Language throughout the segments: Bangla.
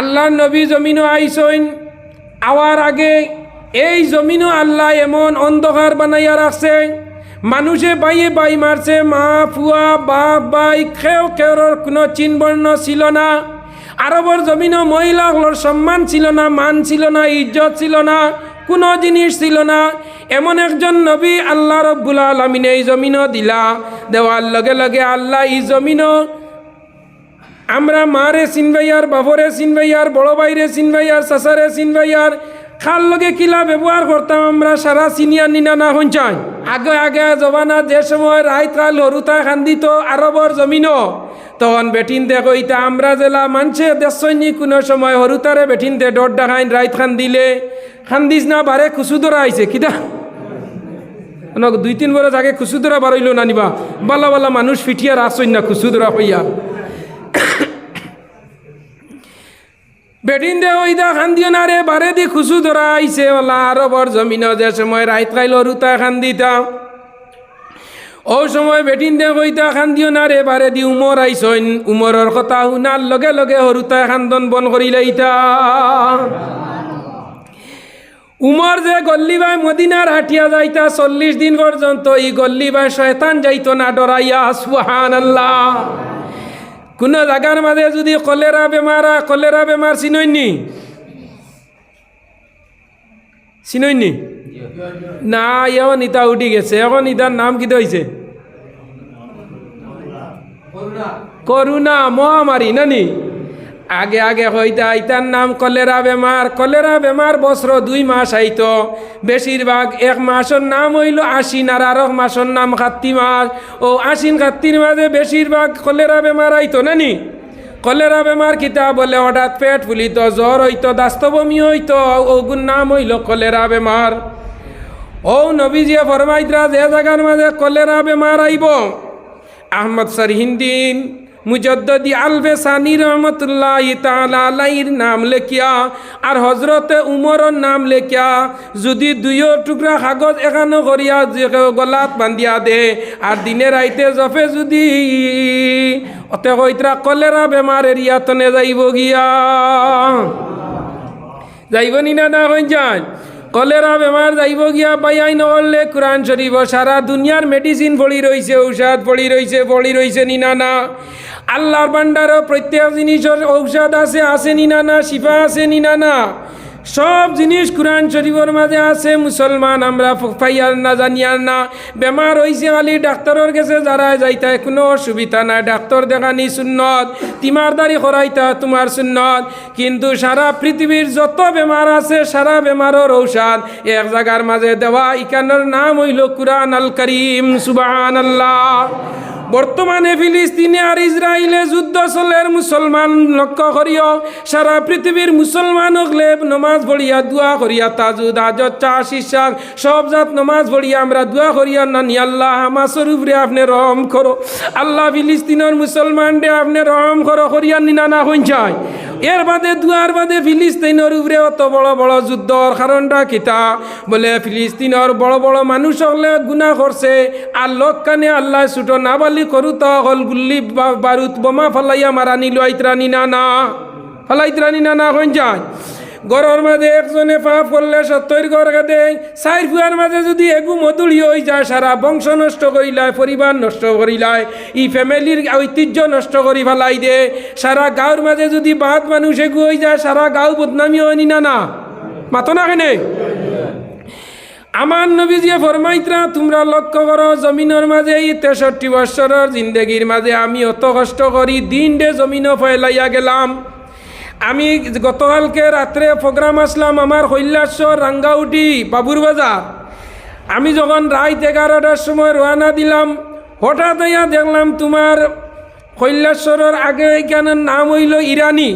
আল্লাহ নবী জমিনও আইসইন। আওয়ার আগে এই জমিনও আল্লাহ এমন অন্ধকার বানাইয়া রাখছে, মানুষে বাইয়ে বাই মারছে, মা, ফুয়া, বাপ বাই খেও খেওর কোনো চিনবর্ণ ছিল না। আরবর জমিনও মহিলাগুলোর সম্মান ছিল না, মান ছিল না, ইজ্জত ছিল না, কোনো জিনিস ছিল না। এমন একজন নবী আল্লাহ রব্বুল আলমিনে এই জমিনও দিলা। দেওয়ার লগে লগে আল্লাহ এই জমিনও আমরা মারে চিনবাইয়ার বাবরে চিনবাইয়ার বড় বাইরে চিনবাইয়ার চাচারে চিনবাইয়ার খাল লগে কিলা ব্যবহার করতাম আমরা সারা সিনিয়র নিনা না হঞ্চাই আগে আগে জবানা যে সময় রাইত রাল হরুতা খান্দিত আরবর জমিনও। তখন বেটিন দে কইতা, আমরা জেলা মানছে দেশনি কোনো সময় হরুতারে বেটিন দে ডর ডাকাইন রাইত খান দিলে খান্দিস না বারে খুসু ধরা আইছে কিতা অনক দুই তিন বছর আগে খুসু ধরা বারইল না নিবা। বালা বালা মানুষ ফিটিয়ার আসইন না খুসু ধরা হইয়া বেটিন দে ওই দা খান দিও না রে বারে দি খুশু ধরা আইছে ওলা আরবর জমিন যে সময় রাইত খাইল রুতা খান দিতা ও সময় বেটিন দে কইতা খান দিও না রে বারে দি উমর আইসইন উমরের কথা শুনার লগে লগে হরুতা খান্দন বন করি লাইতা উমর যে গল্লিবাই মদিনার হাটিয়া যাইতা চল্লিশ দিন পর্যন্ত এই গল্লিবাই শয়তান যাইতো না ডরাইয়া সুহান আল্লাহ কোনো জায়গার মাঝে যদি কলেরা বেমার কলেরা বেমার চিনইনি চিনইনি না? এখন ইতা উঠি গেছে। এখন ইতার নাম কি হয়েছে করুণা। মহামারী নানি আগে আগে হইতা ইতার নাম কলেরা বেমার। কলেরা বেমার বছর দুই মাস আইত। বেশিরভাগ এক মাসের নাম হইল আশ্বিন আর আর এক মাসের নাম কাত্তি মাস ও আশ্বিন কাত্তির মাঝে বেশিরভাগ কলেরা বেমার আইতো নানি কলেরা বেমার কিতা বলে? হঠাৎ পেট ফুলিত, জ্বর হইতো, দাস্তবমি হইতো ওগুন নাম হইল কলেরা বেমার। ও নবীজিয়ে ফরমাইতরা যে জায়গার মাঝে কলেরা বেমার আইব। আহমদ সরহিন্দিন মুজদ্দি আলবে সানি রহমতুল্লাহ তালাইর নাম লেখিয়া আর হজরতে উমরের নাম লেখিয়া যদি দুইও টুকরা কাগজ এখানো করিয়া গলাত বান্ধিয়া দে আর দিনে রাইতে জফে যদি অতে কইতরা কলেরা বেমার এরিয়া তনে যাইব গিয়া। যাইব নি না না হয়ে যায় কলেরা বেমার যাইব গিয়া পাইয়াই নহলে কোরআন শরীফ সারা দুনিয়ার মেডিসিন পড়ি রইছে ঔষধ পড়ি রইছে পড়ি রইছে নি না আল্লাহর ভান্ডারও প্রত্যেক জিনিসের ঔষধ আছে আছে নি না শিফা আছে নি না না সব জিনিস কোরআন শরীফের মাঝে আছে, মুসলমান আমরা পাইয়ার না, জানিয়ার না। বেমার হয়েছে খালি ডাক্তারের কাছে যারা যাইতা, কোনো অসুবিধা নাই। ডাক্তার দেখানি সুন্নত, তিমারদারি করাইতা তোমার সুন্নত। কিন্তু সারা পৃথিবীর যত বেমার আছে, সারা বেমারের ঔষধ এক জায়গার মাঝে দেওয়া। ইকানোর নাম হইল কুরআন আল করিম সুবাহান আল্লাহ বর্তমানে ফিলিস্তিনে আর ইসরায়েলে যুদ্ধ চলের মুসলমান লক্ষ্য করিও, সারা পৃথিবীর মুসলমান হলে নমাজ ভরিয়া দোয়া করিয়া, তাজুদ আজত চা শিশাক সব জাত নমাজ ভরিয়া আমরা দোয়া করিয়া নানি, আল্লাহ, আমার স্বরূপরে আপনি রহম করো। আল্লাহ ফিলিস্তিনের মুসলমান রে আপনি রহম করো, করিয়া নিনা না হইন এর বাদে দুয়ার বাদে ফিলিস্তিনের উপরে অত বড় বড় যুদ্ধর কারণটা কিতা? বলে ফিলিস্তিনের বড় বড় মানুষ হলে গুণা করছে। আর লোক কানে আল্লাহ ছুটো নাবালি করুত হল গুল্লি বারুদ বোমা ফালাইয়া মারানি নিল আইতরানি না না ফালাইতরানি না না হইন যায়। গড়ের মাঝে একজনে পাপ করলে সত্তর গড় কাঁদে চাইর ফুয়ার মাঝে যদি এগু মধুরি হয়ে যায়, সারা বংশ নষ্ট করিলায়, পরিবার নষ্ট করিলায়, ই ফ্যামিলির ঐতিহ্য নষ্ট করি ফেলাই দে। সারা গাঁর মাঝে যদি বাদ মানুষ এগু হয়ে যায়, সারা গাঁও বদনামি হয়নি না না? মাতো না কেনে? আমার নবীজিয়ে ফরমাইত্রা, তোমরা লক্ষ্য করো, জমিনের মাঝে এই তেষট্টি বৎসরের জিন্দগির মাঝে আমি অত কষ্ট করি, দিন ডে জমিনও ফেলাইয়া গেলাম। আমি গতকালকে রাত্রে প্রোগ্রাম আসলাম আমার কৈলাসর রাঙ্গাউটি বাবুর বাজার। আমি যখন রাত এগারোটার সময় রওনা দিলাম, হঠাৎ হইয়া দেখলাম তোমার কৈলাসরের আগে এখানের নাম হইল ইরানি।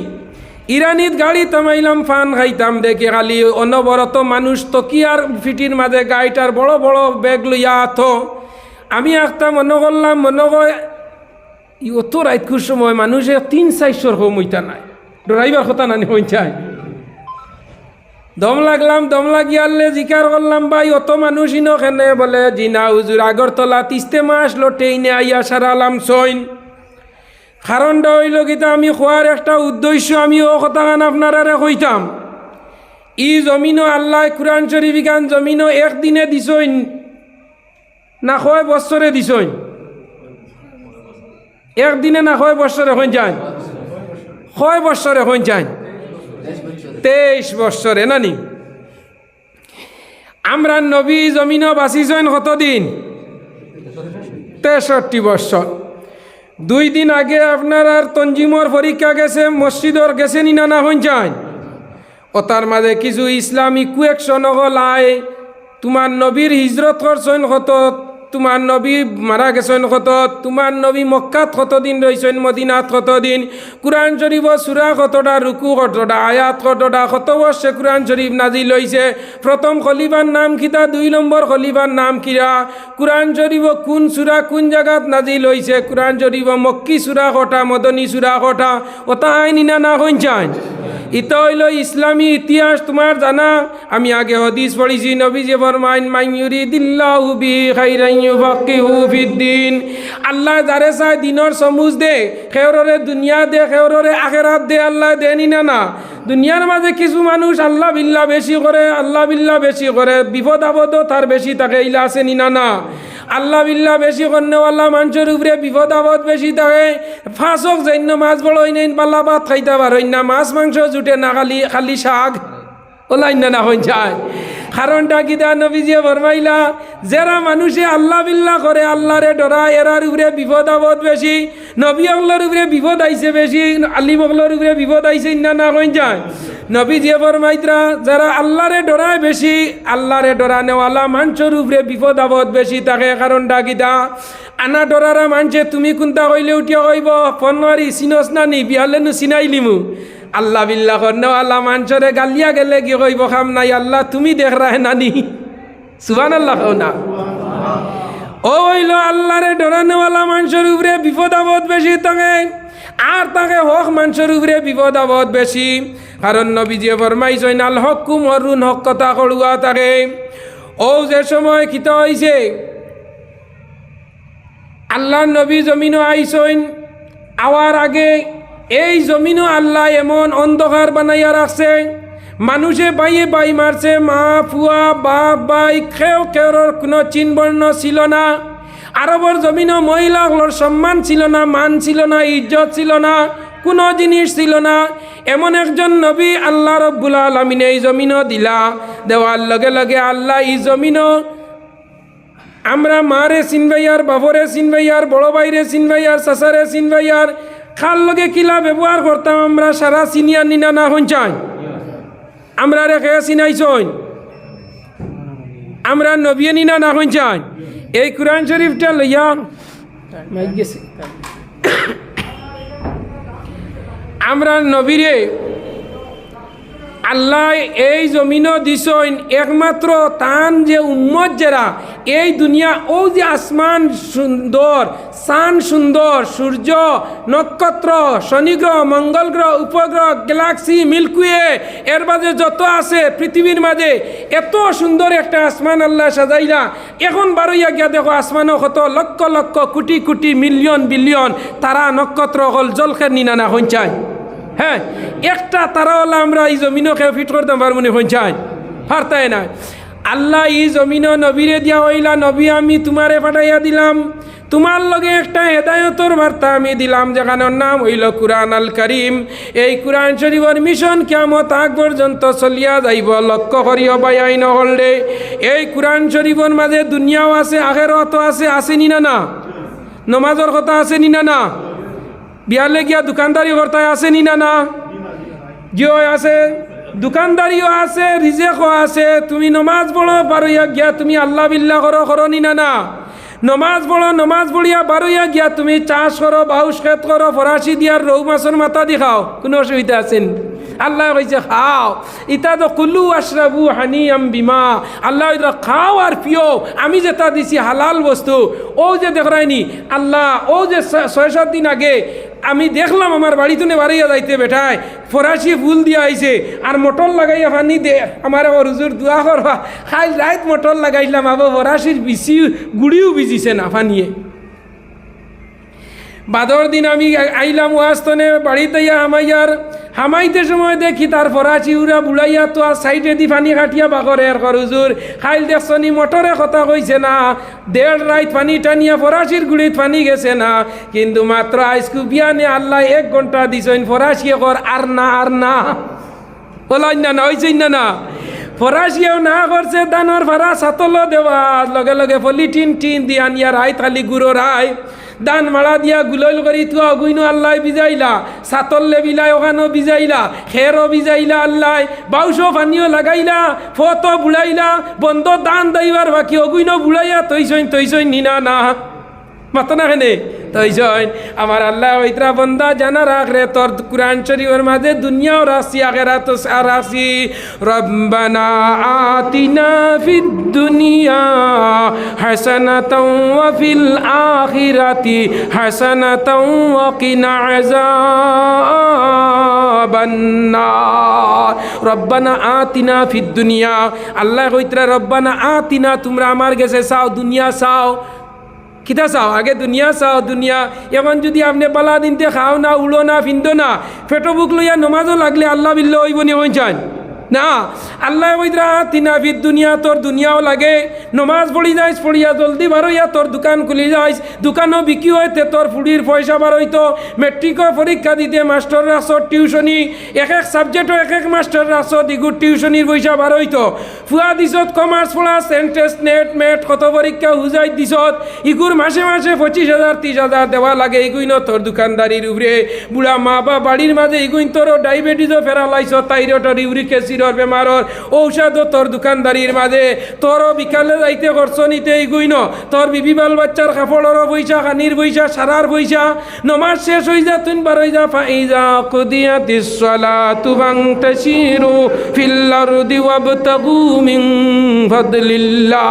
ইরানিত গাড়ি থামাইলাম, ফান খাইতাম দেখে খালি অনবরত মানুষ তকিয়ার ফিটির মাঝে গাড়িটার বড় বড় ব্যাগ লইয়া আথ আমি একটা মনে করলাম, মনে কয় অত রাইতকুর সময় মানুষে তিন চারশোর হইতা নাই। ড্রাইভার কথা নানি হইতাই দম লাগলাম, দম লাগিয়ালে জিকার করলাম, ভাই, অত মানুষ কেনে? বলে, জিনা হুজুর, আগরতলা তিস্তে মাস লোটে ইনে আইয়া সারালাম, সইন। কারণটা হইল গীতা আমি খোয়ার একটা উদ্দেশ্য, আমি ও কথাখান আপনারা কইতাম। ই জমিনও আল্লাহ, কোরআন শরীফ গান জমিনও একদিনে দিছইন, না কয় বছরে দিছইন। একদিনে না কয় বছরে হইন যান কয় বছরে হইন যান তেইশ বছরে, নানি? আমরা নবী জমিনও বাঁচিছেন কতদিন? তেষট্টি বছর। দুই দিন আগে আপনার আর তঞ্জিমর পরীক্ষা গেছে, মসজিদর গেছে নি না হইন যান ও তার মাঝে কিছু ইসলামী কুয়েকশন হল, আয়, তোমার নবীর হিজরত করছেন কত তোমার নবী মারা গেছেন কত? তোমার নবী মক্কাত কতদিন রয়েছেন মদিনাত কতদিন কোরআন শরীফ সুরা কতটা রুকু কতটা, আয়াত কতটা, কত বর্ষে কোরআন শরীফ নাজি লইছে প্রথম খলিফার নাম কিতা, দুই নম্বর খলিফার নাম কিরা কোরআন শরীফ কোন সুরা কোন জায়গাত নাজি লইছে কোরআন শরীফ মক্কি সুরা কটা, মদনী সুরা কটা ওটা আইনি না না হইন চান ইতা হইল ইসলামী ইতিহাস তোমার জানা? আমি আগে হদিস পড়িছি নবী যে ফরমাইন মাইয়ুরি দিল্লাহু বি খাইরান ইউফাক্কিহু ফিদ্দিন। আল্লাহ যারে চায় দিনর সমুজ দে খেওররে দুনিয়া দে খেওররে আখেরাত দে, আল্লাহ দেনি না না দুনিয়ার মাঝে কিছু মানুষ আল্লাহ বিল্লাহ বেশি করে আল্লাহ বিল্লাহ বেশি করে বিপদ আপদও তার বেশি থাকে, ইলা আছে নি না আল্লাহ বিল্লাহ বেশি কন্যাওয়াল্লাহ মানুষের উপরে বিপদ আপদ বেশি থাকে। ফাঁসক জৈন্য মাছ বড় হই পাল্লা ভাত খাইতে পারই না মাছ মাংস জুটে না, খালি খালি শাক। ওলাইন না হইন যায়। কারণটা কি দা নবীজিয়ে ফরমাইলা? যারা মানুষে আল্লাহ বিল্লাহ করে, আল্লাহরে ডরা এরার উপরে বিপদ আপদ বেশি, নবী অগলোর উপরে বিপদ আইছে বেশি, আলিম অগলোর উপরে বিপদ আইছে না না হইন যায়। নবী যে ফরমাইতরা, যারা আল্লাহরে ডরায় বেশি, আল্লাহরে ডরা নেওয়ালা মানুষের উপরে বিপদ আপদ বেশি থাকে কারণটা কি দা? আনা ডরারা মানছে তুমি কোনটা কইলে উঠিয়া কইব? ফনওয়ারি চিনস না নি বিয়ালে নু চিনাইলিমু আল্লাহ বিল্লাহ আল্লাহ মানুষরে গালিয়া গেলে কি কইব খাম নাই? আল্লাহ তুমি দেখ রাহে নানি। সুবান আল্লাহ না। ও হইল আল্লাহরে ডরানোওয়ালা মানুষের উপরে বিপদ আপদ বেশি থাকে আর তাকে হক মানুষের উপরে বিপদ আপদ বেশি। কারণ নবীজি ফরমাইছেন আল হকুম অরুণ হক কথা কড়ুয়া তাকে। ও যে সময় কিতা হয়েছে আল্লাহ নবী জমিনও আইসইন আওয়ার আগে এই জমিনও আল্লাহ এমন অন্ধকার বানাইয়া রাখছে, মানুষে বাইয়ে বাই মারছে, মা, ফুয়া, বাপ বাই খেও খেওর কোনো চিনবর্ণ ছিল না। আরবর জমিনও মহিলাগুলোর সম্মান ছিল না, মান ছিল না, ইজ্জত ছিল না, কোনো জিনিস ছিল না। এমন একজন নবী আল্লাহ রব্বুল আলমিনে এই জমিনও দিলা। দেওয়ার লগে লগে আল্লাহ এই জমিনও আমরা মারে চিনবাইয়ার বাবরে চিনবাইয়ার, বড় বাইরে চিনবাইয়ার সাসারে চিনবাইয়ার খাল লগে কিলা ব্যবহার করতাম আমরা সারা সিনিয়র নিনা না হইন আমরা রেখে চিনাইছইন আমরা নবিয়ে নিনা না হইন এই কোরআন শরীফটা লইয়া আমরা নবীরে আল্লাহ এই জমিনও দিছইন একমাত্র তান যে উম্মত যারা এই দুনিয়া, ও যে আসমান সুন্দর সান সুন্দর, সূর্য, নক্ষত্র শনিগ্রহ মঙ্গল গ্রহ, উপগ্রহ, গ্যালাক্সি মিল্কওয়ে এর মাঝে যত আছে, পৃথিবীর মাঝে, এত সুন্দর একটা আসমান আল্লাহ সাজাইলা। এখন বারোইয়া গিয়া দেখো, আসমানও কত লক্ষ লক্ষ কোটি কোটি মিলিয়ন বিলিয়ন তারা নক্ষত্র হল জলখের নিনানা হইচায় হ্যাঁ একটা তারা হলে আমরা এই জমিনও খেয়ে ফিট করতাম পারব না পঞ্চায়েত পারতাই না আল্লাহ ই জমিনও নবীরে দিয়া হইলা, নবী আমি তোমারে পাঠাইয়া দিলাম। তোমার লগে একটা হেদায়তর বার্তা আমি দিলাম, যেখানের নাম হইল কুরআন আল করিম। এই কুরআন শরীফর মিশন কেমত আগ পর্যন্ত চলিয়া যাইব, লক্ষ্য করিও বাই নহলে এই কুরআন শরীফর মাঝে দুনিয়াও আছে আখেরত আছে, আসেনি না না? নমাজর কথা আসেনি না না? বিয়ালে গিয়া দোকানদারি করতে আছে নি না না? জিও আছে? দোকানদারিও আছে, রিজেকও আছে। তুমি নমাজ পড়ো পারইয়া গিয়া তুমি আল্লাহ বিল্লাহ করো করো নি না নমাজ পড়ো, নমাজ পড়িয়া বারইয়া গিয়া তুমি চাষ করো বাউস খেত করো, ফরাসি দিয়ার রৌ মাছের মাথা দি খাও। কোনো অসুবিধা আছেন আল্লাহ কইছে খাও। ইতা তো কুল্লু আশরাবু হানি আম বিমা। আল্লাহ ইতা খাও আর পিও আমি যেটা দিছি হালাল বস্তু, ও যে দেখরাইনি আল্লাহ, ও যে ছয় সাত দিন আগে আমি দেখলাম আমার বাড়িতে বাড়িয়া যাইতে বেঠায় ফরাসি ফুল দিয়া আইছে, আর মটর লাগাইয়া পানি দে, আমার আবার হুজুর দোয়া করবা। খাই রাত মটর লাগাইলাম, আবার ফরাসির বিছি গুড়িও বিজিছে না পানিয়ে বাদর দিন আমি আইলাম ওয়াস্তনে বাড়িতে ইয়া হামাইয়ার। হামাইতে সময় দেখি তার ফরাচি উড়া বুড়াইয়া তো আর সাইডে দি পানি কাটিয়া বাগরে আর করুজুর খাইল দেখছনি মটরে কথা কইছে না। দেড় রাইত পানি টানিয়া ফরাসির গুড়িত পানি গেছে না। কিন্তু মাত্র আইসকু বিয়ানে আল্লাহ এক ঘণ্টা দিছেন ফরাসিয়ে কর আর না আর না। বলাই না না হয়েছে না না? ফরাসিয়াও না করছে, দানোর ভাড়া সাতল দেওয়া লগে লগে পলিটিন টিন দিয়া নিয়া রায় খালি গুড়ো রায়। দান মারা দিয়া গুলল করি থুয়া অগুইনো আল্লাহ বিজাইলা সাতল্লে বিলাই ওখানো বিজাইলা খেরও বিজাইলা আল্লাহ বাউস পানিও লাগাইলা ফত বুড়াইলা বন্ধ দান দাইবার বাকি, অগুইনো বুড়াইয়া তৈসইন তৈসইন নিনা না। মাতো না হেনে তৈসইন আমার আল্লাহ ওইতরা বন্দা জানা রাখ রে, তোর কুরআন শরীফের মাঝে দুনিয়াও রাশি আগেরা তো রাশি। রব্বানা আতিনা ফিদ দুনিয়া হাসানাতাও ওয়া ফিল আখিরাতি হাসানাতাও ওয়া কিনা আযাবান্নার। রব্বানা আতিনা ফিদ দুনিয়া, আল্লাহ কইতরা রব্বানা আতিনা, তোমরা আমার গেছে চাও, দুনিয়া চাও। কিতা চাও? আগে দুনিয়া চাও, দুনিয়া। এখন যদি আপনি পালা দিনতে খাও না, উলো না, ফিন্দো না পেটো বুক লইয়া নমাজও লাগলে আল্লাহ বিল্ল হইব নি চান? না, আল্লাহ ওইদরা তিনা ফির দুনিয়া তোর দুনিয়াও লাগে। নমাজ পড়ি যাইস, পড়িয়া জলদি বারোইয়া তোর দোকান খুলি যাইস। দোকানও বিক্রি হইতে তোর ফুড়ির পয়সা বারোইতো মেট্রিকও পরীক্ষা দিতে মাস্টার রাসর টিউশনি। এক এক সাবজেক্টও এক এক মাস্টার রাসর ইগুর টিউশনির পয়সা বারোইতো ফুয়া দিছত কমার্স পড়া সেন্টেস নেট মেট কত পরীক্ষা হুজাই দিছত ইগুর মাসে মাসে পঁচিশ হাজার, ত্রিশ হাজার দেওয়া লাগে ইগুইন তোর দোকানদারির উপরে। বুড়া মা বা বাড়ির মাঝে ইগুইন তোর ডায়াবেটিসও ফেরালাইছ থাইরয়েডর ইউরিক অ্যাসিডর বেমারর ঔষধও তোর দোকানদারির মাঝে তোরও বিকালে যাইতে খরচ নিতে ইগুইন তোর বিবি বাল বাচ্চার কাপড়েরও বইসা খানির বইসা সারার বইসা নমাজ শেষ হয়ে যা তুই বারোই যা ফাইজা কুদিয়াতিস সালাতু ফান্তাশিরু ফিল আরদি ওয়াবতাগু মিন ফাদলিল্লাহ।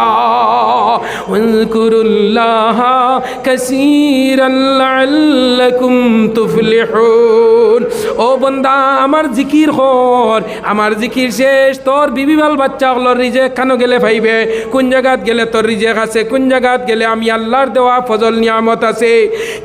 ওয়াজকুরুল্লাহ কাসীরান লাআল্লাকুম তুফলিহুন। ও আমার জিকির কর আমার জিকির শেষ, তোর বিবি বাল বাচ্চা হলোর রিজেক খানো গেলে পাইবে কোন জায়গাত গেলে তোর রিজেক আছে কোন জায়গাত গেলে আমি আল্লাহর দেওয়া ফজল নিয়ামত আছে?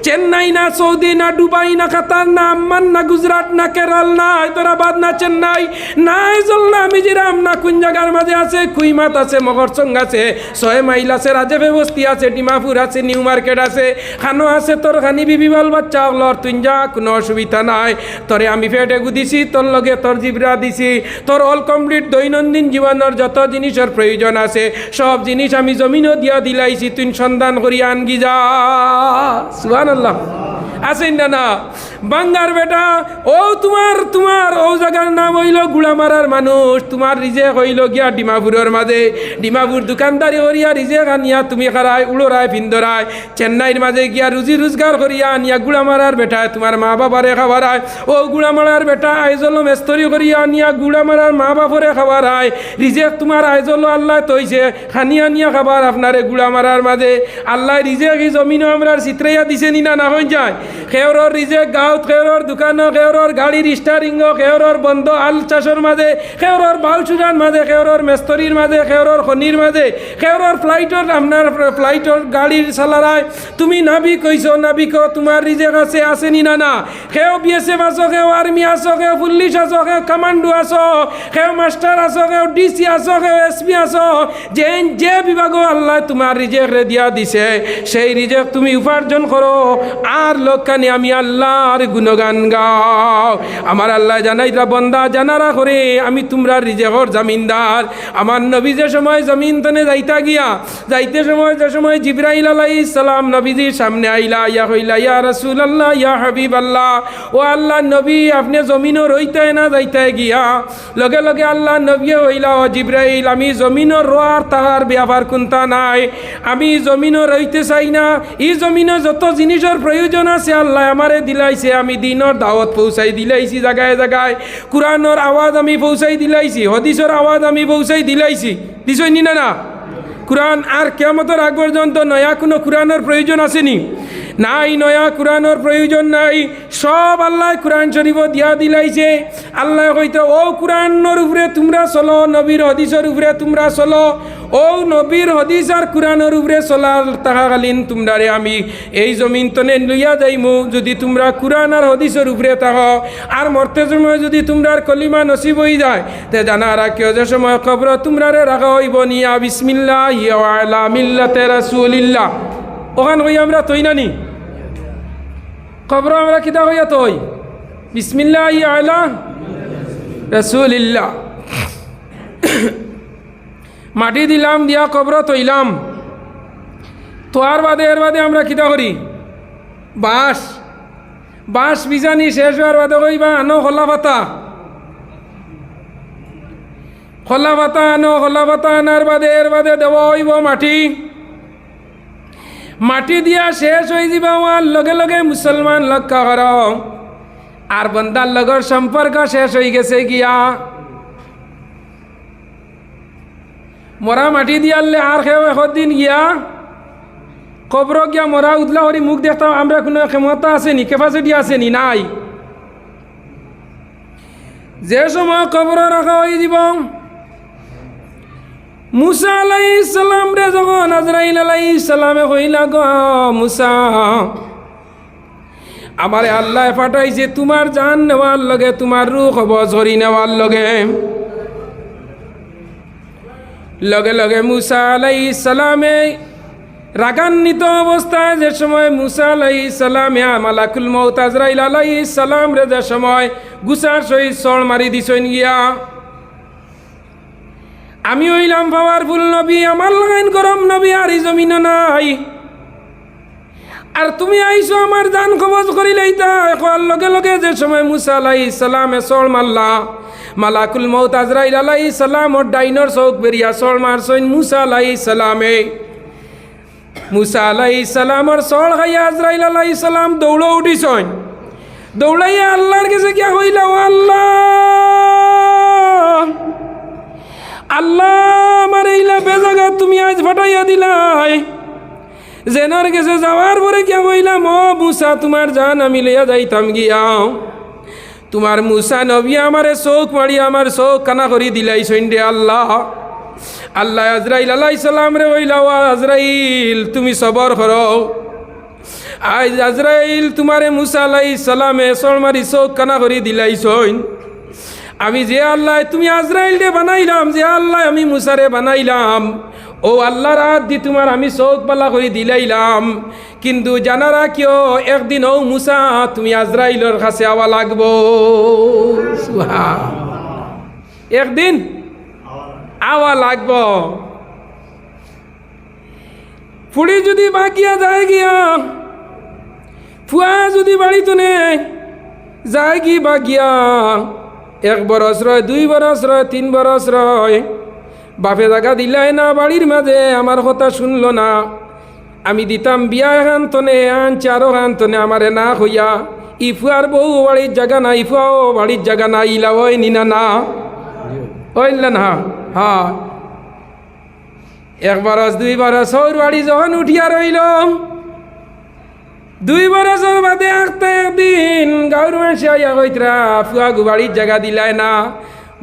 চেন্নাই না সৌদি, না দুবাই, না কাতার, না আম্মান, না গুজরাট, না কেরল, না হায়দরাবাদ, না চেন্নাই, না আইজল না মিজোরাম, না কোন জায়গার মাঝে আছে? কুইমাত আছে মগরসং আছে, ছয় মাইল আছে রাজেবে বস্তি আছে, ডিমাপুর আছে, নিউ মার্কেট আছে, খানো আছে, তোর খানি বিবি বাল বাচ্চা হলর তুই যা, কোনো অসুবিধা নাই। তোরে আমি ফেটে গুদিছি, তোর লগে তোর জিবরা দিছি, তোর অল কমপ্লিট দৈনন্দিন জীবনের যত জিনিসের প্রয়োজন আছে, সব জিনিস আমি জমিনও দিয়া দিলাইছি, তুই সন্ধান করিয়া আনগি যা। সুহান আল্লাহ আছেন না না বাঙ্গার বেটা, ও তোমার তোমার, ও জায়গার নাম হইল গুড়ামারার মানুষ, তোমার রিজে হইল গিয়া ডিমাপুরের মাঝে ডিমাপুর দোকানদারি করিয়া রিজে আনিয়া, তুমি খারায় উড়োরায় ফিন্দরায় চেন্নাইয়ের মাঝে গিয়া রুজি রোজগার করিয়া আনিয়া গুড়ামারার বেটা তোমার মা বাবারে খাবারায় ও গুড়ামারার বেটা আইজল মেস্তরি করিয়া আনিয়া গুড়ামারার মা বাপরে খাবারায় রিজেক তোমার আইজল আল্লাহ তৈছে, খানি আনিয়া খাবার আপনারে গুড়ামারার মাঝে আল্লাহ রিজেক এই জমিনও আমরা চিত্রাইয়া দিছে নিনা না হয়ে যায়? খেওরর রিজেক গাঁৱত খেওরর দোকানো খেওরর গাড়ির স্টারিং খেওরর বন্ধ আল চাষের মাঝে, খেওরর বাউচুরার মাঝে, খেওরর মেস্তরির মাঝে, খেওরর খনির মাঝে, খেওরর ফ্লাইটর আপনার ফ্লাইটর গাড়ির চালারায়, তুমি নাবি কইছ নাবিক তোমার রিজেক আছে আসেনি না না। খেও বিএসএফ আছো খেও আর্মি আছো খেও পুলিশ আছো খেও কমান্ডো আছো খেও মাস্টার আছো খেও ডিসি আছো খেও এসপি আছো যে যে বিভাগ আল্লাহ তোমার রিজেক রে দিয়া দিছে, সেই রিজেক তুমি উপার্জন করো, আর লোকখানি আমি আল্লাহর গুণগান গাও। আমার আল্লাহ জানাইরা বন্দা জানারা করে আমি তোমরা রিজেকর জামিনদার। আমার নবী যে সময় জমিন তনে যাইতা গিয়া, যাইতে সময় যে সময় জিব্রাইল আলাই সালাম নবীজির সামনে আইলা, ইয়া হইলা, ইয়া রসুল আল্লাহ ইয়া হাবিব আল্লাহ ও আল্লাহ নবী, আপনি জমিনও রইতে না যাইতে গিয়া। লগে লগে আল্লাহ নবী হইলা, ও জিব্রাইল, আমি জমিনও রোয়ার তাহার ব্যাপার কোনটা নাই। আমি জমিনও রইতে চাই না। এই জমিনও যত জিনিসের প্রয়োজন আছে আল্লাহ আমারে দিলাইছে, আমি দিনর দাওয়াত পৌঁছাই দিলাইছি জায়গায় জায়গায় কোরআনর আওয়াজ আমি পৌঁছাই দিলাইছি, হদিসর আওয়াজ আমি পৌঁছাই দিলাইছি। দিছই নি না না? কোরআন আর কেমতর আগ পর্যন্ত নয়া কোনো কোরআনের প্রয়োজন আসেনি। নাই নয়া কোরআনের প্রয়োজন নাই। সব আল্লাহ কোরআন শরীফ দিয়া দিলাইছে। আল্লাহ কইতে, ও কোরআনের উপরে তোমরা চলো, নবীর হদিসের উপরে তোমরা চলো। ও নবীর হদিস আর কুরআনের উপরে চলার থাকাকালীন তোমরারে আমি এই জমিন তনে লইয়া যাইমু। যদি তোমরা কুরআন আর হদিসের উপরে তাহ আর মরতে সময় যদি তোমরার কলিমা নসিব হয়ে যায়, তে জানা রাখিও যে সময় কবর তোমরারে রাখা হইব নিয়া বিসমিল্লাহ আলা মিল্লাতে রাসূলিল্লাহ। ওখান হই আমরা তৈ নানি কবর আমরা কিতা হইয়া তৈ বিসমিল্লাহ আলা রাসূলিল্লাহ। মাটি দিলাম, দিয়া কবর তৈলাম। তোয়ার বাদে, এর বাদে আমরা কিতা করি? বাঁশ। বাঁশ বিজানি শেষ হওয়ার বাদে কইবা, আনো খোলা পাতা। খোলা পাতা আনো, খোলা পাতা আনার বাদে, এর বাদে দেব হইব মাটি। মাটি দিয়া শেষ হয়ে যাবা ওয়ার লগে লগে মুসলমান লক্ষ্য কর আর বন্দার লগর সম্পর্ক শেষ হয়ে গেছে গিয়া মরা মাটি দিয়ালে আর খেয়ে দিন গিয়া? কবর গিয়া মরা উদলা করি মুখ দেখতাম আমরা কোনো ক্ষমতা আসেনি ক্যাপাসিটি আসেনি নাই। যে সময় কবর রাখা হয়ে যাব মুসা আলাই সালাম রে যখন আজরাইল আলাই সালামে কইলা গ মুসা, আমারে আল্লাহ পাঠাইছে তোমার জান নেওয়ার লগে, তোমার রুখ হব ঝরি নেওয়ার লগে। লগে লগে মুসা আলাই সালামে রাগান্বিত অবস্থায় যে সময় মুসা আলাই সালামে মালাকুল মৌত আজরাইল আলাই সালাম রে যে সময় গুসার সহিত সর মারি দিছইন গিয়া আমি হইলাম পাওয়ারফুল নবী, আমার লাগাইন গরম নবী, আর জমিন নাই। আর তুমি আইসো আমার জান কবজ করিলেই তা। এখন লগে লগে যে সময় মুসা আলাই সালামে সর মারলা, মালাকুল মৌত আজরাইল আলাই সালাম ও ডাইনর চৌক বেরিয়া সর মারছইন মুসা আলাই সালামে। মুসা আলাই সালামর সর খাইয়া আজরাইল আলাই সালাম দৌড় উঠিছইন দৌড়াইয়া আল্লাহর কাছে গিয়া হইলা, ও আল্লাহ! আল্লাহ, আমার এইলা বেজাগা তুমি আজ ফাটাইয়া দিলাই। জেনার গেছে যাওয়ার পরে কে বইলাম ও মুসা, তোমার জান আমি লইয়া যাইতাম গিয়া। তোমার মুসা নবী আমারে চোখ মারি আমার চোখ কানা করি দিলাই, সৈন্যে আল্লাহ। আল্লাহ আজরাইল আলাই সালাম রে বইলা ও আজরাইল, তুমি সবর করো। আজ আজরাইল তোমারে মুসা আলাই সালামে সর মারি চোখ কানা করি দিলাই সৈন আমি যে আল্লাহ তুমি আজরাইল রে বানাইলাম, যে আল্লাহ আমি মুসারে বানাইলাম, ও আল্লাহ রাত দি তোমার আমি চোখ পালা করে দিলাইলাম। কিন্তু জানারা কিয় একদিন ও মুসা, তুমি আজরাইলের কাছে আওয়া লাগবো। একদিন আওয়া লাগব। ফুড়ি যদি বাকিয়া যায় গিয়া, ফুয়া যদি বাড়িতে নেই যায় কি বাকিয়া এক বরস রয়, দুই বরস রয়, তিন বরস রয়। বাপে জাগা দিলাই না, বাড়ির মাঝে আমার কথা শুনল না। আমি দিতাম বিয়া এখান তনে আন চারো খান তনে আমারে না হইয়া। ইফুয়ার বউ বাড়ির জায়গা না, ইফুয়াও বাড়ির জায়গা না, ইলা ওই নিনা না। ওইলা না, হা। এক বরস, দুই বরস, সৌর বাড়ি যখন উঠিয়া রইল দুই বরসের বাদে একটা একদিন গাঁর মাসে আইয়া কইতরা ফুয়া গুবাড়ির জায়গা দিলাই না।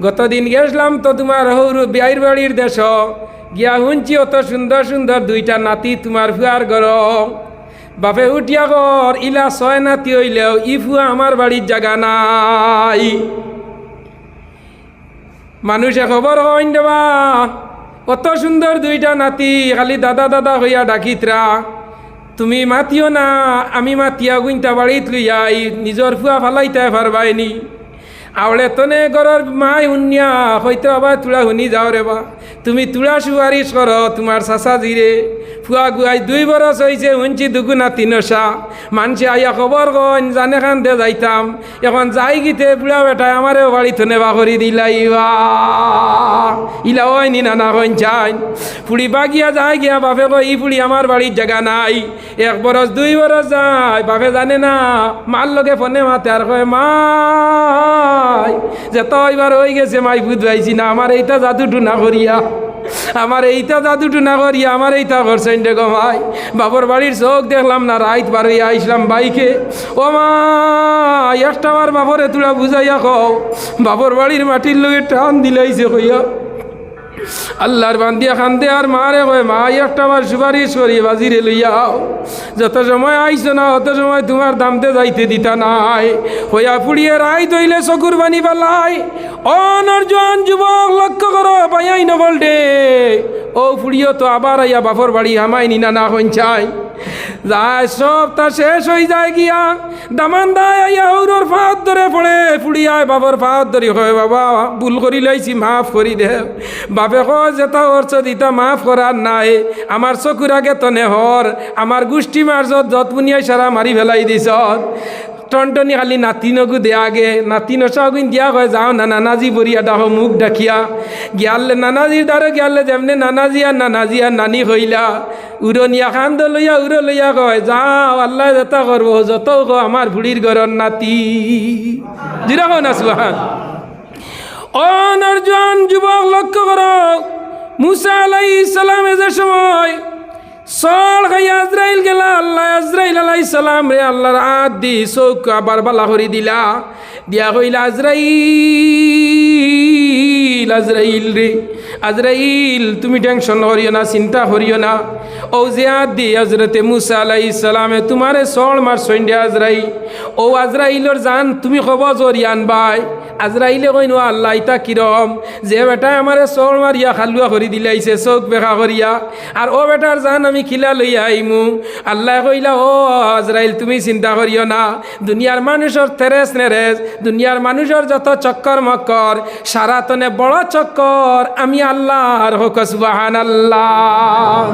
গতদিন গেছিলাম তো তোমার হৌর বিয়াইর বাড়ির দেশ। গিয়া শুনছি অত সুন্দর সুন্দর দুইটা নাতি তোমার ফুয়ার ঘর। বাপে উঠিয়া কর ইলা ছয় নাতি হইলেও ই ফুয়া আমার বাড়ির জায়গা নাই। মানুষে খবর হইন দেবা, অত সুন্দর দুইটা নাতি খালি দাদা দাদা হইয়া ডাকিতরা। তুমি মাতিও না আমি মাতিয়া গুইন্তা বাড়িত লইয়াই নিজর ফুয়া ফালাইতে পারবাইনি আওলে তনে ঘরের মাই শুনিয়া হয়তো আবার তুলা শুনি যাও রে বা। তুমি তুলা সুয়ারিশ কর তোমার চাচা জিরে। ফুয়া গুয়াই দুই বরস হয়েছে শুনছি দুগুনা তিনসা মানুষে আইয়া খবর কন জানে খান দে যাইতাম। এখন যাই গিতে বুড়া বেটায় আমারে বাড়িতে নেবা করি দিলাই বা। ইলা ওই নি নানা কইন চাই ফুড়ি বাগিয়া যায় গিয়া বাপে কই ই ফুড়ি আমার বাড়ির জায়গা নাই। এক বরস দুই বরস যায়, বাপে জানে না, মার লগে ফোনে মাতে আর কয় মাই যে তো এবার হয়ে গেছে, মাই বুধ পাইছি না, আমার এইটা জাদুটু না করিয়া। আমার এইটা জাদুটু না করিয়া আমার এইটা করছেন রে গো ভাই বাবর বাড়ির চোখ দেখলাম না, রাইত বার হইয়া আইসলাম বাইকে। ও মা, একটা আমার বাবরে তুলা বুঝাইয়া কও বাবর বাড়ির মাটির লোকের টান দিলাইছে কইয়া। আল্লাহর বান্দিয়া খান্দে আর মারে কয়, মা একটা আমার সুপারিশ করি, বাজিরে লইয়াও যত সময় আইছো না, অত সময় তোমার দামতে যাইতে দিতা নাই। হইয়া পুড়িয়ে রাই তৈলে চকুর বানি পেলাই। অনর জোয়ান যুবক, লক্ষ্য করো, পাইয়াই নগল ডে ও, ফুড়িও তো আবার আইয়া বাপর বাড়ি হামাই নিনা না হইন চাই। যায়, সব তা শেষ হয়ে যায় গিয়া দামান দায় আইয়া হৌরর ফাঁত ধরে পড়ে। ফুড়িয়ায় বাবার ফাঁত ধরি হয় বাবা, ভুল করি লাইছি মাফ করি দে। বাপে কয় যেটা অর্চ দিতা মাফ করার নাই। আমার চকুর আগে তনে হর আমার গোষ্ঠী মার্জত যতপুনিয়াই সারা মারি ফেলাই দিছ টনটনি খালি নাতিনকো দেয়া গে নাতিন চাগুন দিয়া কয়, যাও না নানাজি বরিয়া ডাহ মুখ ডাকিয়া গিয়ালে নানাজির দ্বারা গিয়ালে যেমনে নানাজি আর নানাজি আর নানি হইলা। উড়নিয়া খান্দ লইয়া উড়ো লইয়া কয়, যাও, আল্লাহ যত করব যত কো আমার ভুড়ির ঘরের নাতি। যেরকম না সুহান অনর্জন যুবক লক্ষ্য কর, মুসা আলাই সালামে যে সময় সল খাই আজরাইল গেলা, আল্লাহ আজরাইল আলাই সালাম রে আল্লাহর আদ দি চৌক আবার বালা করি দিলা। দিয়া হইলা আজরাইল আজরাইল রে। আজরাইল, তুমি টেনশন করিও না, চিন্তা করিও না। ও আদ দি হজরতে মুসা আলাই সালামে তোমারে সল মার সৈন্যে আজরাইল। ও আজরাইলর জান, তুমি খব জরিয়ান বাই আজরাইলে কইন, আল্লাহ ইতা কিরম? যে বেটা আমারে চোর মারিয়া খালুয়া করে দিলাইছে চোখ বেখা করিয়া। আর ও বেটার জান, আমি খিলা লইয়া আইমু। আল্লাহ কইলা, ও আজরাইল, তুমি চিন্তা করিও না। দুনিয়ার মানুষের তেরেস নেরেস, দুনিয়ার মানুষের যত চক্কর মক্কর সারা তনে বড় চক্কর, আমি আল্লাহর হোক সুবাহান আল্লাহ